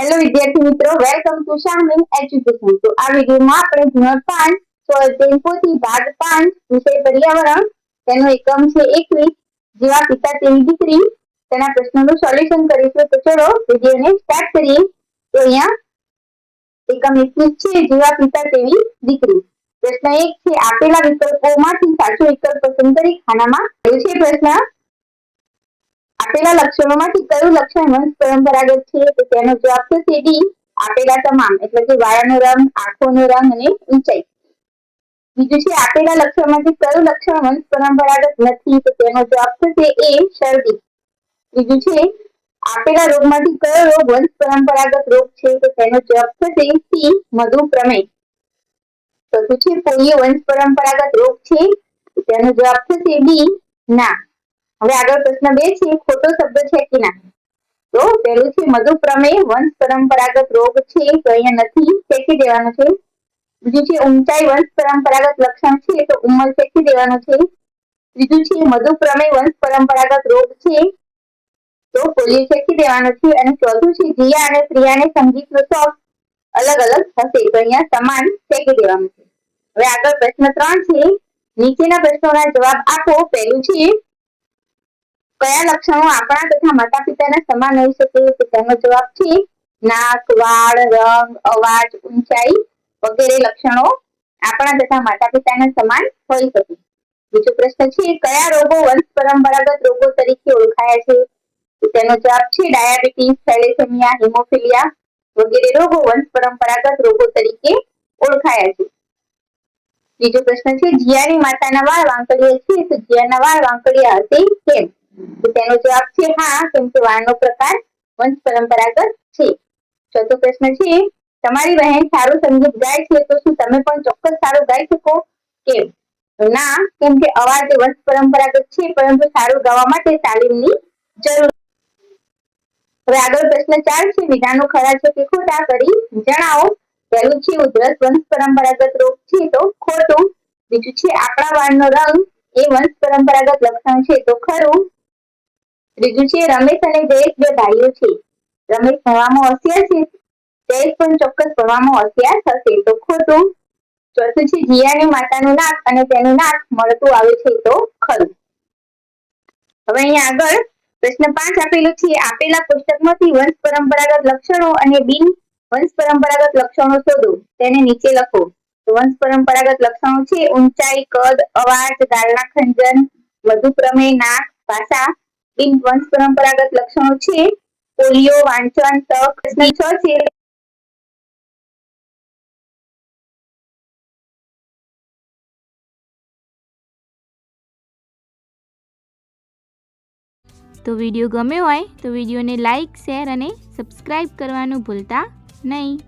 Hello વિદ્યાર્થી મિત્રો. Welcome to Shahmeen education તો આ વિડીયોમાં આપણે ધોરણ પાંચ સ્વઅધ્યયન પોથી ભાગ પાંચ વિષય પર્યાવરણ, તેનો એકમ છે એકવીસ જેવા પિતા તેવી દીકરી, તેના પ્રશ્નોનું સોલ્યુશન કરીશું. તો ચલો વિડીયોને સ્ટાર્ટ કરીએ. તો અહીંયા એકમ એકવીસ છે, જેવા પિતા તેવી દીકરી. પ્રશ્ન એક છે, આપેલા વિકલ્પોમાંથી સાચો વિકલ્પ પસંદ કરી ખાનામાં છે પ્રશ્ન? આપેલા લક્ષણોમાંથી કયું લક્ષણ વંશ પરંપરાગત છે? તો તેનો જવાબ છે સીડી આપેલા તમામ, એટલે કે વાળાનો રંગ, આંખોનો રંગ અને ઊંચાઈ. બીજું છે, આપેલા લક્ષણમાંથી કયું લક્ષણ વંશ પરંપરાગત નથી? તો તેનો જવાબ થશે એ શરદી. બીજું છે, આપેલા રોગમાંથી કયો રોગ વંશ પરંપરાગત રોગ છે? તો તેનો જવાબ થશે સી મધુ પ્રમેય. ચોથું છે પોલિયો વંશ પરંપરાગત રોગ છે? તેનો જવાબ થશે બી ના. હવે આગળ પ્રશ્ન બે છે ખોટો શબ્દ છે કે ના? તો પહેલું છે, મધુ પ્રમેય વંશ પરંપરાગત રોગ છે, તો અહીંયા નથી ફેંકી દેવાનો છે. બીજું છે, ઊંચાઈ વંશ પરંપરાગત લક્ષણ છે, તો ઉંમર ફેંકી દેવાનો છે. ત્રીજું છે, મધુ પ્રમેય વંશ પરંપરાગત રોગ છે, તો પોલિયો ફેંકી દેવાનો છે. અને ચોથું છે, જીયા અને પ્રિયાને સંગીતનો શોખ અલગ અલગ હશે, તો અહીંયા સમાન ફેંકી દેવાનું છે. હવે આગળ પ્રશ્ન ત્રણ છે, નીચેના પ્રશ્નોના જવાબ આપો. પહેલું છે કયા લક્ષણો આપણા તથા માતા પિતાના સમાન હોઈ શકે તો તેનો જવાબ છે નાક, વાળ, રંગ, અવાજ, ઊંચાઈ વગેરે લક્ષણો આપણા તથા માતા પિતાના સમાન હોઈ શકે બીજો પ્રશ્ન છે કયા રોગો વંશ પરંપરાગત રોગો તરીકે ઓળખાયા છે? તેનો જવાબ છે ડાયાબિટીસ, થેલેસેમિયા, હિમોફિલિયા વગેરે રોગો વંશ પરંપરાગત રોગો તરીકે ઓળખાયા છે. બીજો પ્રશ્ન છે જીયાની માતાના વાળ વાંકડિયા છે તો જીયાના વાળ વાંકડિયા હશે કેમ? તો તેનો જવાબ છે હા, કેમ કે વાળનો પ્રકાર વંશ પરંપરાગત છે. ચોથો પ્રશ્ન છે, તમારી બહેન સારું સંગીત ગાય છે તો શું તમે પણ ચોક્કસ સારું ગાઈ શકો? કે ના, કેમ કે અવાજ વંશ પરંપરાગત છે, પરંતુ સારું ગાવા માટે તાલીમની જરૂર હવે આગળ પ્રશ્ન ચાર છે, વિધાનો ખરા છે કે ખોટા? કરી જણાવો. પહેલું છે ઉધરસ વંશ પરંપરાગત રોગ છે તો ખોટું. બીજું છે આપણા વાળનો રંગ એ વંશ પરંપરાગત લક્ષણ છે તો ખરું. છે રમેશ અને જયેશ બે ભાઈઓ છે. રમેશ ભણવામાં હોશિયાર છે, જયેશ પણ ચોક્કસ ભણવામાં હોશિયાર થશે તો ખોટું? ચોથું છે જીયાની માતાનું નાક અને તેનું નાક મળતું આવે છે તો ખરું. હવે અહીંયા આગળ પ્રશ્ન પાંચ આપેલું છે. આપેલા પુસ્તકમાંથી વંશ પરંપરાગત લક્ષણો અને બિન વંશ પરંપરાગત લક્ષણો શોધો. તેને નીચે લખો. વંશ પરંપરાગત લક્ષણો છે. ઊંચાઈ, કદ, અવાજ, ગાળના ખંજન વધુ પ્રમેય નાક, ભાષા બિન વંશ પરંપરાગત લક્ષણો છે પોલિયો વાંચન તક છે તો વીડિયો ગમ્યો હોય તો વિડીયોને લાઇક શેર અને સબસ્ક્રાઈબ કરવાનું ભૂલતા નહીં